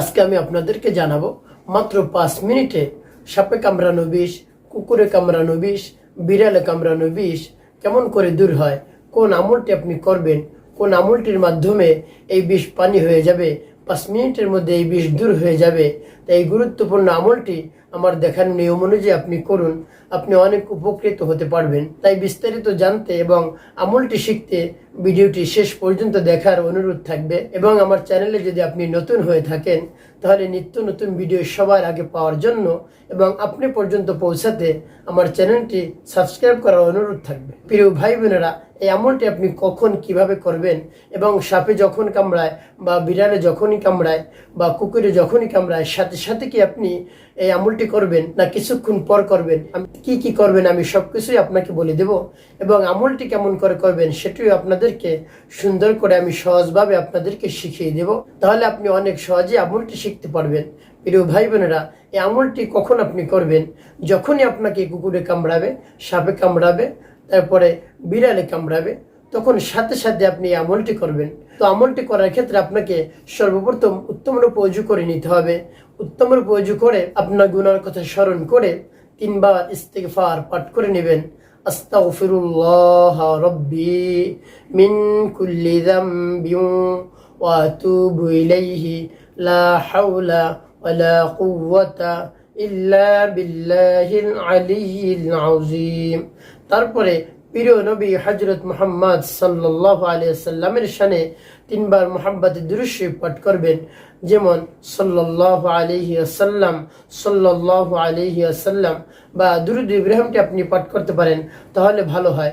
আজকে আমি আপনাদেরকে জানাব মাত্র পাঁচ মিনিটে সাপে কামড়ানো বিষ, কুকুরে কামড়ানো বিষ, বিড়ালে কামড়ানো বিষ কেমন করে দূর হয়, কোন আমলটি আপনি করবেন, কোন আমলটির মাধ্যমে এই বিষ পানি হয়ে যাবে, পাঁচ মিনিটের মধ্যে এই বিষ দূর হয়ে যাবে। তাই এই গুরুত্বপূর্ণ আমলটি আমার দেখার নিয়ম অনুযায়ী আপনি করুন। আপনি অনেক উপকৃত হতে পারবেন। তাই বিস্তারিত জানতে এবং আমলটি শিখতে ভিডিওটি শেষ পর্যন্ত দেখার অনুরোধ থাকবে। এবং আমার চ্যানেলে যদি আপনি নতুন হয়ে থাকেন, তাহলে নিত্য নতুন ভিডিও সবার আগে পাওয়ার জন্য এবং আপনি পর্যন্ত পৌঁছাতে আমার চ্যানেলটি সাবস্ক্রাইব করার অনুরোধ থাকবে। প্রিয় ভাই বোনেরা, এই আমলটি আপনি কখন কীভাবে করবেন এবং সাপে যখন কামড়ায় বা বিড়ালে যখনই কামড়ায় বা কুকুরে যখনই কামড়ায়, সাথে সাথে কি আপনি এই আমলটি করবেন না কিছুক্ষণ পর করবেন কি কি করবেন আমি সব কিছুই আপনাকে বলে দেব এবং আমলটি কেমন করে করবেন সেটিও আপনাদেরকে সুন্দর করে আমি সহজভাবে আপনাদেরকে শিখিয়ে দেব। তাহলে আপনি অনেক সহজে আমলটি শিখতে পারবেন। প্রিয় ভাই বোনেরা, এই আমলটি কখন আপনি করবেন? যখনই আপনাকে কুকুরে কামড়াবে, সাপে কামড়াবে, তারপরে বিড়ালে কামড়াবে সাথে সাথে আপনি আমলটি করবেন। তো আমলটি করার ক্ষেত্রে আপনাকে সর্বপ্রথম উত্তম রূপ অজু করে নিতে হবে। উত্তম রূপ অজু করে আপনার গুনার কথা স্মরণ করে তিনবার ইস্তেগফার পাঠ করে নেবেন। আস্তাগফিরুল্লাহ রব্বি মিন কুল্লি যামবিন ওয়া আতুবু ইলাইহি, লা হাওলা ওয়ালা কুওয়াতা ইল্লা বিল্লাহিল আলিয়্যিল আযীম। তারপরে প্রিয় নবী হজরত মোহাম্মদ সাল্লাহ আলিয়াল্লামের শানে তিনবার মোহাম্মদের দুরুশি পাঠ করবেন। যেমন সাল্লাহ আলহি আসাল্লাম সাল্লাহ আলহি আসাল্লাম বা দুরুদ ইব্রাহিমটি আপনি পাঠ করতে পারেন, তাহলে ভালো হয়।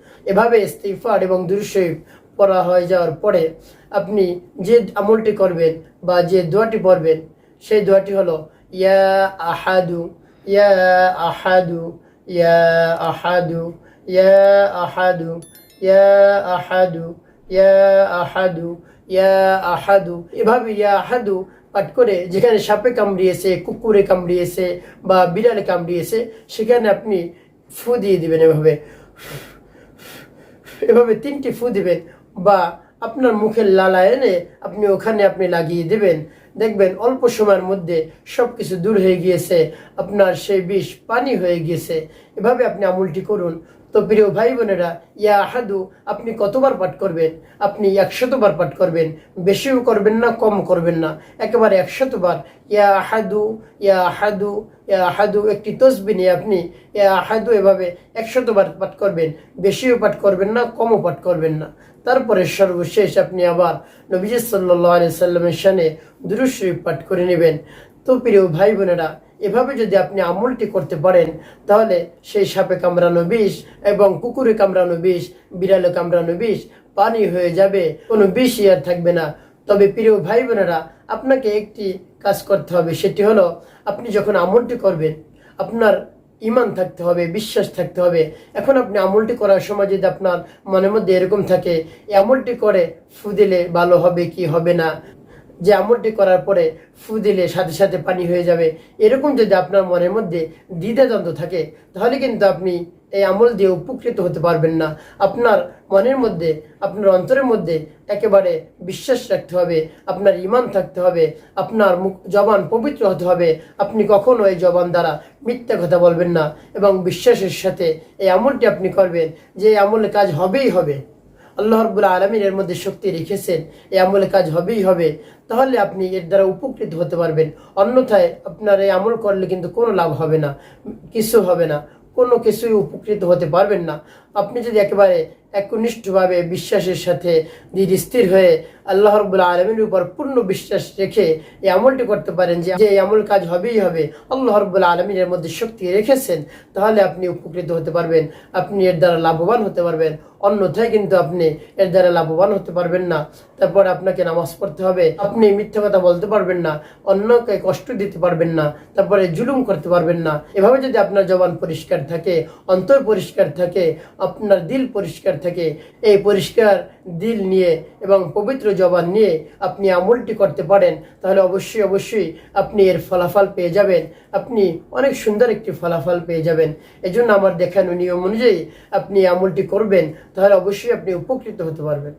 এভাবে ইস্তিফার এবং দুরুশরীফ পড়া হয়ে যাওয়ার পরে আপনি যে আমলটি করবেন বা যে দোয়াটি পড়বেন, সেই দোয়াটি হলো, ইয়া আহাদু ইয়া আহাদু ইয়া আহাদু ইয়া আহাদু ইয়া আহাদু ইয়া আহাদু ইয়া আহাদু। এভাবে ইয়া আহাদু পাঠ করে যেখানে সাপে কামড়িয়েছে, কুকুরে কামড়িয়েছে বা বিড়ালে কামড়িয়েছে, সেখানে আপনি ফু দিয়ে দিবেন এভাবে। এভাবে তিনটি ফু দিবেন বা আপনার মুখের লালা এনে আপনি ওখানে আপনি লাগিয়ে দেবেন। দেখবেন অল্প সময়ের মধ্যে সব কিছু দূর হয়ে গিয়েছে, আপনার সেই বিষ পানি হয়ে গিয়েছে। এভাবে আপনি আমুলটি করুন। তো প্রিয় ভাই বোনেরা, ইয়া আহাদু, আপনি কতবার পাঠ করবেন? আপনি একশতবার পাঠ করবেন, বেশিও করবেন না, কম করবেন না। একেবারে একশতবার, ইয়া আহাদু ইয়া আহাদু ইয়া আহাদু, একটি তসবি নিয়ে আপনি ইয়া আহাদু এভাবে একশতবার পাঠ করবেন, বেশিও পাঠ করবেন না, কমও পাঠ করবেন না। তারপরে সর্বশেষ আপনি আবার নবীজ সাল্লাহ আলি সাল্লামের সানে দুরুশরীফ পাঠ করে নেবেন। তো প্রিয় ভাই বোনেরা এভাবে যদি আপনি আমলটি করতে পারেন, তাহলে সেই সাপে কামড়ানো বিষ এবং কুকুরে কামড়ানো বিষ, বিড়ালে কামড়ানো বিষ, পানি হয়ে যাবে, কোনো বিষই আর থাকবে না। তবে প্রিয় ভাই বোনেরা আপনাকে একটি কাজ করতে হবে, সেটি হলো আপনি যখন আমলটি করবেন, আপনার ইমান থাকতে হবে, বিশ্বাস থাকতে হবে। এখন আপনি আমলটি করার সময় যদি আপনার মনের মধ্যে এরকম থাকে, এই আমলটি করে ফু দিলে ভালো হবে কি হবে না? যে আমলটি করার পরে ফু দিলে সাথে সাথে পানি হয়ে যাবে। এরকম যদি আপনার মনের মধ্যে দ্বিধাদ্বন্দ্ব থাকে, তাহলে কিন্তু আপনি এই আমল দিয়ে উপকৃত হতে পারবেন না। আপনার মনের মধ্যে, আপনার অন্তরের মধ্যে একেবারে বিশ্বাস রাখতে হবে, আপনার ইমান থাকতে হবে, আপনার মুখ, জবান পবিত্র হতে হবে। আপনি কখনো এই জবান দ্বারা মিথ্যা কথা বলবেন না এবং বিশ্বাসের সাথে এই আমলটি আপনি করবেন যে আমলে কাজ হবেই হবে। আল্লাহ রব্বুল আলমিন এর মধ্যে শক্তি রেখেছেন। এই আমলে কাজ হবেই হবে। তাহলে আপনি এর দ্বারা উপকৃত হতে পারবেন। অন্যথায় আপনার এই আমল করলে কিন্তু কোনো লাভ হবে না, কিছু হবে না। কোনো কিছুই উপকৃত হতে পারবেন না। আপনি যদি একেবারে একনিষ্ঠভাবে বিশ্বাসের সাথে ধীর স্থির হয়ে আল্লাহ রব্বুল আলমীর উপর পূর্ণ বিশ্বাস রেখে এই আমলটি করতে পারেন যে এই আমল কাজ হবেই হবে, আল্লাহ রব্বুল আলমিনের মধ্যে শক্তি রেখেছেন, তাহলে আপনি উপকৃত হতে পারবেন, আপনি এর দ্বারা লাভবান হতে পারবেন। অন্যথায় কিন্তু আপনি এর দ্বারা লাভবান হতে পারবেন না। তারপর আপনাকে নামাজ পড়তে হবে, আপনি মিথ্যা কথা বলতে পারবেন না, অন্যকে কষ্ট দিতে পারবেন না, তারপরে জুলুম করতে পারবেন না। এভাবে যদি আপনার জবান পরিষ্কার থাকে, অন্তর পরিষ্কার থাকে, আপনার দিল পরিষ্কার থাকে এই পরিষ্কার দিল নিয়ে এবং পবিত্র জবান নিয়ে আপনি আমলটি করতে পারেন, তাহলে অবশ্যই অবশ্যই আপনি এর ফলাফল পেয়ে যাবেন। আপনি অনেক সুন্দর একটি ফলাফল পেয়ে যাবেন। এজন্য আমার দেখানো নিয়ম অনুযায়ী আপনি আমলটি করবেন, তাহলে অবশ্যই আপনি উপকৃত হতে পারবেন।